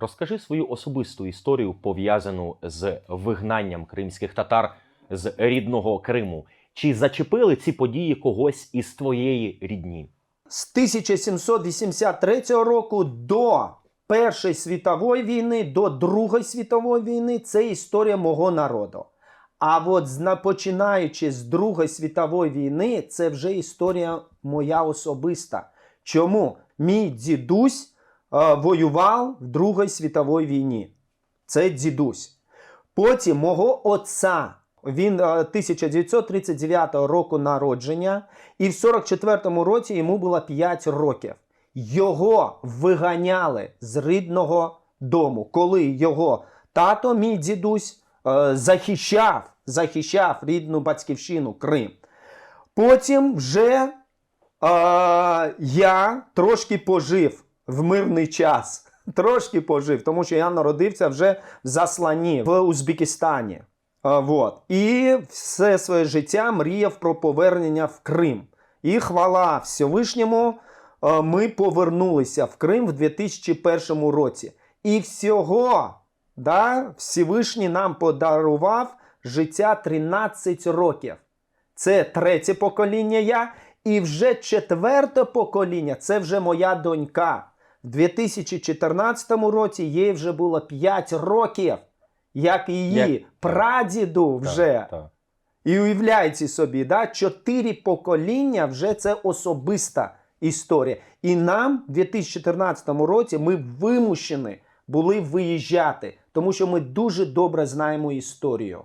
Розкажи свою особисту історію, пов'язану з вигнанням кримських татар з рідного Криму. Чи зачепили ці події когось із твоєї рідні? З 1783 року до Першої світової війни, до Другої світової війни це історія мого народу. А от починаючи з Другої світової війни, це вже історія моя особиста. Чому мій дідусь воював в Другій світовій війні? Це дідусь. Потім мого отця. Він е, 1939 року народження, і в 44-му році йому було 5 років. Його виганяли з рідного дому, коли його тато, мій дідусь, е, захищав, захищав рідну батьківщину Крим. Потім вже е, я трошки пожив в мирний час. Трошки пожив, тому що я народився вже в Заслані в Узбекистані. Вот. І все своє життя мріяв про повернення в Крим. І хвала Всевишньому, ми повернулися в Крим в 2001 році. І всього да, Всевишній нам подарував життя 13 років. Це третє покоління я. І вже четверте покоління це вже моя донька. В 2014 році їй вже було 5 років, як її Як- прадіду вже. Так, так. І уявляйте собі, да, чотири покоління вже це особиста історія. І нам в 2014 році ми вимушені були виїжджати, тому що ми дуже добре знаємо історію.